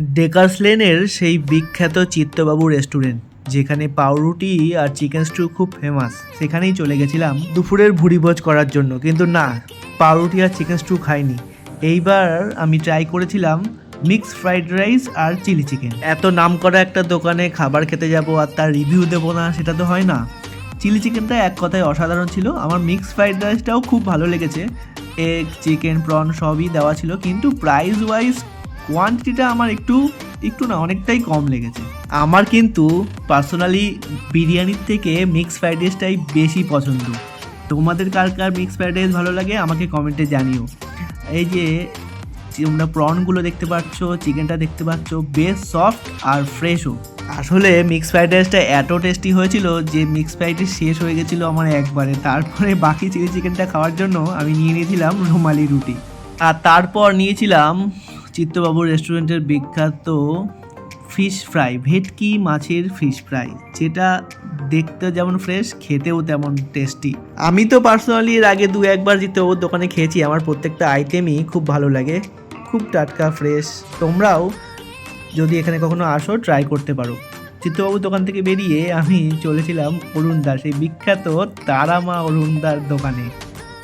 Dacres লেনের সেই বিখ্যাত চিত্তবাবু রেস্টুরেন্ট, যেখানে পাউরুটি আর চিকেন স্টু খুব ফেমাস সেখানেই চলে গেছিলাম দুপুরের ভুড়িভোজ করার জন্য, কিন্তু না, পাউরুটি আর চিকেন স্টু খাইনি। এইবার আমি ট্রাই করেছিলাম মিক্স ফ্রাইড রাইস আর চিলি চিকেন এত নাম করা একটা দোকানে খাবার খেতে যাব আর তার রিভিউ দেবো না, সেটা তো হয় না। চিলি চিকেনটা এক কথায় অসাধারণ ছিল, আমার মিক্স ফ্রাইড রাইসটাও খুব ভালো লেগেছে। এগ চিকেন প্রন সবই দেওয়া ছিল, কিন্তু প্রাইস ওয়াইজ কোয়ান্টিটিটা আমার একটু একটু না, অনেকটাই কম লেগেছে। আমার কিন্তু পার্সোনালি বিরিয়ানির থেকে মিক্স ফ্রাইড রাইসটাই বেশি পছন্দ। তোমাদের কার কার মিক্স ফ্রাইড রাইস ভালো লাগে আমাকে কমেন্টে জানিও। এই যে, তোমরা প্রনগুলো দেখতে পাচ্ছ চিকেনটা দেখতে পাচ্ছ, বেশ সফট আর ফ্রেশও আসলে মিক্স ফ্রাইড রাইসটা এত টেস্টি হয়েছিল যে মিক্স ফ্রাইড রাইস শেষ হয়ে গেছিল আমার একবারে। তারপরে বাকি চিলি চিকেনটা খাওয়ার জন্য আমি নিয়ে নিয়েছিলাম রুমালি রুটি। আর তারপর নিয়েছিলাম চিত্তবাবুর রেস্টুরেন্টের বিখ্যাত ফিশ ফ্রাই, ভেটকি মাছের ফিশ ফ্রাই। যেটা দেখতে যেমন ফ্রেশ, খেতেও তেমন টেস্টি। আমি তো পার্সোনালি এর আগে দু একবার চিত্তবাবুর দোকানে খেয়েছি। আমার প্রত্যেকটা আইটেমই খুব ভালো লাগে। খুব টাটকা, ফ্রেশ। তোমরাও যদি এখানে কখনো আসো ট্রাই করতে পারো। চিত্তবাবুর দোকান থেকে বেরিয়ে আমি চলেছিলাম অরুণদার, সেই বিখ্যাত তারামা অরুণদার দোকানে।